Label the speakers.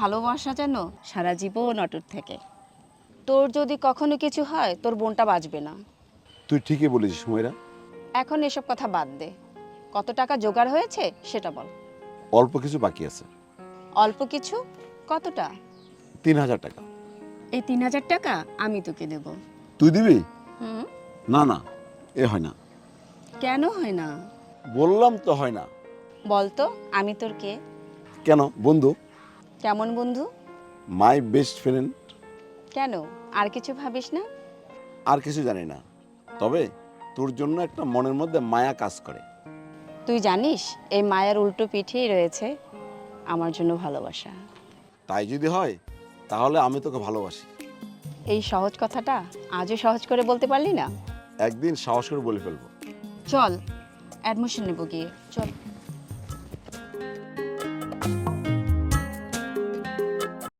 Speaker 1: ভালোবাসা যেন সারা জীবন অটুট থেকে। তোর যদি কখনো কিছু হয় তোর বোনটা বাঁচবে না।
Speaker 2: তুই ঠিকই বলেছিস ময়রা।
Speaker 1: এখন এসব কথা বাদ দে। কত টাকা জোগাড় হয়েছে সেটা বল।
Speaker 2: অল্প কিছু বাকি আছে।
Speaker 1: অল্প কিছু? কতটা?
Speaker 2: তিন হাজার টাকা।
Speaker 1: এই তিন হাজার টাকা আমি তোকে দেব।
Speaker 2: তুই দিবি?
Speaker 1: হুম।
Speaker 2: না না এ হয় না।
Speaker 1: কেন হয় না?
Speaker 2: বললাম তো হয় না।
Speaker 1: বল তো আমি তোর কে?
Speaker 2: কেন? বন্ধু।
Speaker 1: কেমন বন্ধু?
Speaker 2: মাই বেস্ট ফ্রেন্ড
Speaker 1: কেন? আর কিছু ভাবিস না?
Speaker 2: আর কিছু জানি না। তবে তোর জন্য একটা মনের মধ্যে মায়া কাজ করে।
Speaker 1: তুই জানিস এই মায়ার উল্টো পিঠেই রয়েছে আমার জন্য ভালোবাসা।
Speaker 2: তাই যদি হয় তাহলে আমি তোকে ভালোবাসি।
Speaker 1: এই সহজ কথাটা আজও সহজ করে বলতে পারলি না?
Speaker 2: একদিন সাহস করে বলে ফেলব।
Speaker 1: চল অ্যাডমিশন নেব গিয়ে। চল।